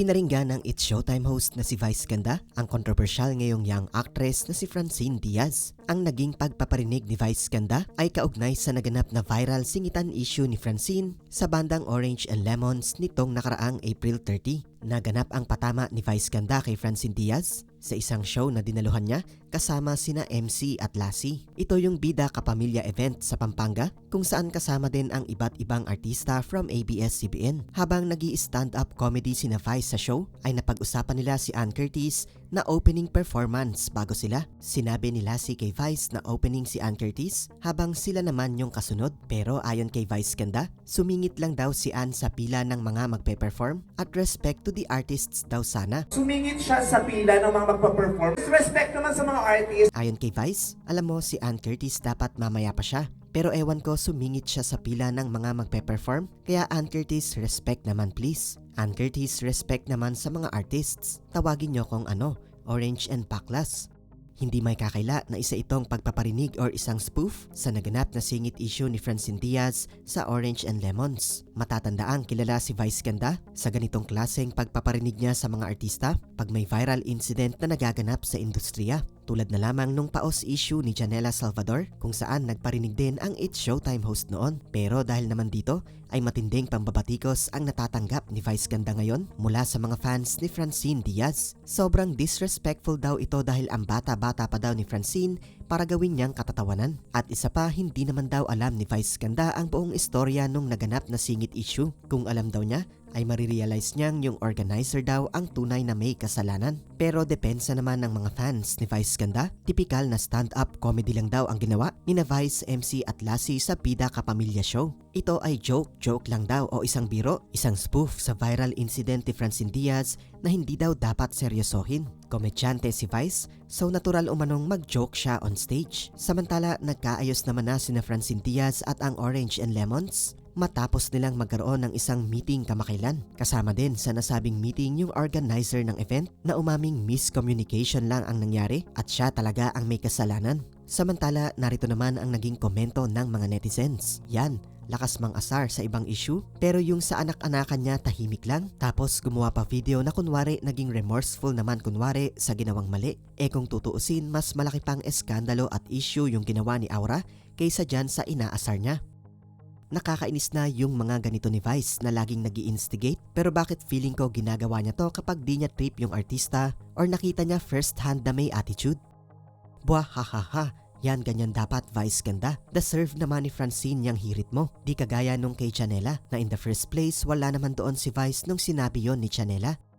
Pinaringgan ng It's Showtime host na si Vice Ganda ang kontrobersyal ngayong young actress na si Francine Diaz. Ang naging pagpaparinig ni Vice Ganda ay kaugnay sa naganap na viral singitan issue ni Francine sa bandang Orange and Lemons nitong nakaraang April 30. Naganap ang patama ni Vice Ganda kay Francine Diaz sa isang show na dinaluhan niya kasama sina MC at Lassie. Ito yung Bida Kapamilya event sa Pampanga kung saan kasama din ang iba't ibang artista from ABS-CBN. Habang nag stand up comedy sina Vice sa show ay napag-usapan nila si Ann Curtis na opening performance bago sila. Sinabi ni Lassie kay Vice na opening si Ann Curtis habang sila naman yung kasunod. Pero ayon kay Vice Ganda, sumingit lang daw si Ann sa pila ng mga magpe-perform at respect to the artists daw sana. Sumingit siya sa pila ng mga magpa-perform. Respect naman sa mga artists. Ayon kay Vice, alam mo si Ann Curtis dapat mamaya pa siya. Pero ewan ko sumingit siya sa pila ng mga magpe-perform, kaya Ann Curtis respect naman please. Ann Curtis respect naman sa mga artists. Tawagin nyo kung ano, Orange and Paklas. Hindi may kakaila na isa itong pagpaparinig or isang spoof sa naganap na singit issue ni Francine Diaz sa Orange and Lemons. Matatandaang kilala si Vice Ganda sa ganitong klaseng pagpaparinig niya sa mga artista pag may viral incident na nagaganap sa industriya. Tulad na lamang nung paos issue ni Janela Salvador kung saan nagparinig din ang It's Showtime host noon. Pero dahil naman dito ay matinding pambabatikos ang natatanggap ni Vice Ganda ngayon mula sa mga fans ni Francine Diaz. Sobrang disrespectful daw ito dahil ang bata-bata pa daw ni Francine para gawin niyang katatawanan. At isa pa, hindi naman daw alam ni Vice Ganda ang buong istorya nung naganap na singit issue. Kung alam daw niya, ay marirealize niyang yung organizer daw ang tunay na may kasalanan. Pero depensa naman ng mga fans ni Vice Ganda, tipikal na stand-up comedy lang daw ang ginawa ni na Vice, MC at Lassie sa Pida Kapamilya Show. Ito ay joke-joke lang daw o isang biro, isang spoof sa viral incident ni Francine Diaz na hindi daw dapat seryosohin. Komedyante si Vice, so natural umanong mag-joke siya on stage. Samantala, nagkaayos naman na sina Francine Diaz at ang Orange and Lemons matapos nilang magkaroon ng isang meeting kamakailan. Kasama din sa nasabing meeting yung organizer ng event na umaming miscommunication lang ang nangyari at siya talaga ang may kasalanan. Samantala, narito naman ang naging komento ng mga netizens. Yan, lakas mang asar sa ibang issue pero yung sa anak-anakan niya tahimik lang tapos gumawa pa video na kunwari naging remorseful naman kunwari sa ginawang mali. E kung tutuusin mas malaki pang eskandalo at issue yung ginawa ni Aura kaysa dyan sa inaasar niya. Nakakainis na yung mga ganito ni Vice na laging nag instigate pero bakit feeling ko ginagawa niya to kapag di niya trip yung artista or nakita niya first hand na may attitude? Buah ha ha ha, yan ganyan dapat Vice ganda. Deserve naman ni Francine yung hirit mo. Di kagaya nung kay Chanela na in the first place wala naman doon si Vice nung sinabi yon ni Chanela.